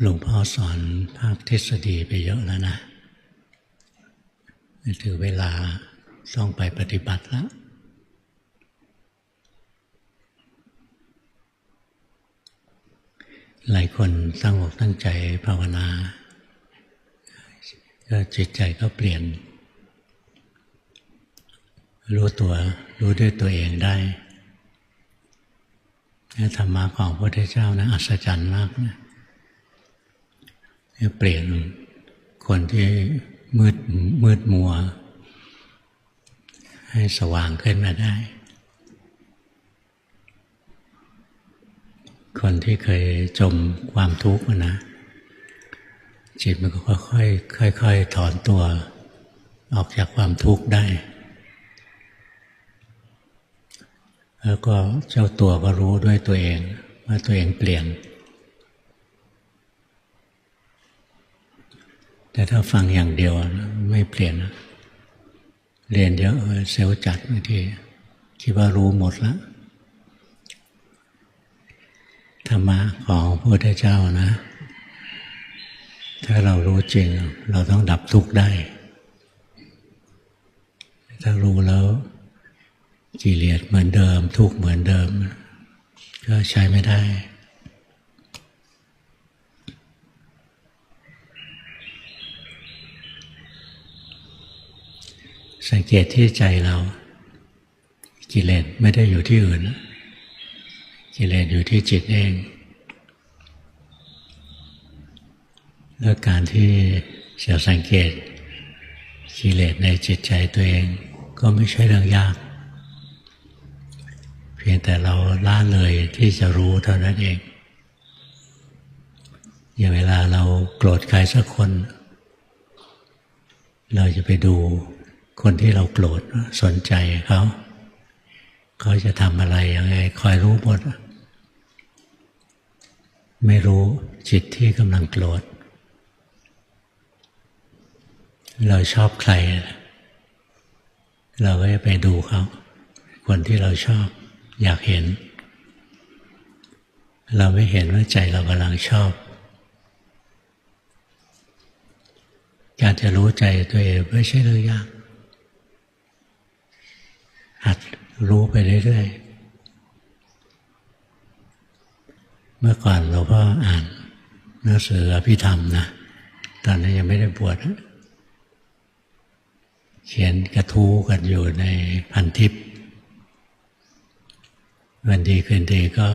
หลวงพ่อสอนภาคทฤษฎีไปเยอะแล้วนะถึงเวลาต้องไปปฏิบัติแล้วหลายคนตั้งอกตั้งใจภาวนาก็จิตใจก็เปลี่ยน รู้ตัวรู้ด้วยตัวเองได้ธรรมะของพระพุทธเจ้านะอัศจรรย์มากนะ เปลี่ยนคนที่มืดมืดมัว ให้สว่างขึ้นมาได้ คนที่เคยจมความทุกข์นะ จิตมันก็ค่อยๆค่อยๆถอนตัว ออกจากความทุกข์ได้ แล้วก็เจ้าตัวก็รู้ด้วยตัวเอง ว่าตัวเองเปลี่ยน แต่ถ้าฟังอย่างเดียวไม่เปลี่ยน เรียนเยอะเซลล์จัดบางทีคิดว่ารู้หมดแล้วธรรมะของพระพุทธเจ้านะ ถ้าเรารู้จริง เราต้องดับทุกข์ได้ ถ้ารู้แล้วกิเลสเหมือนเดิม ทุกข์เหมือนเดิม ก็ใช้ไม่ได้ สังเกตที่ใจเรา กิเลสไม่ได้อยู่ที่อื่น กิเลสอยู่ที่จิตเอง แล้วการที่จะสังเกตกิเลสในจิตใจตัวเอง ก็ไม่ใช่เรื่องยาก เพียงแต่เราล่าเลยที่จะรู้เท่านั้นเอง อย่างเวลาเราโกรธใครสักคน เราจะไปดู คนที่เราโกรธสนใจเขาเขาจะทำอะไรยังไง คอยรู้หมด ไม่รู้จิตที่กำลังโกรธ เราชอบใคร เราก็จะไปดูเขา คนที่เราชอบอยากเห็น เราไม่เห็นว่าใจเรากำลังชอบการจะรู้ใจตัวเองไม่ใช่เรื่องยาก หัดรู้ไปเรื่อยๆ เมื่อก่อนเราก็อ่านหนังสืออภิธรรมนะ ตอนนั้นยังไม่ได้บวชเขียนกระทู้กันอยู่ในพันทิป วันดีคืนดีก็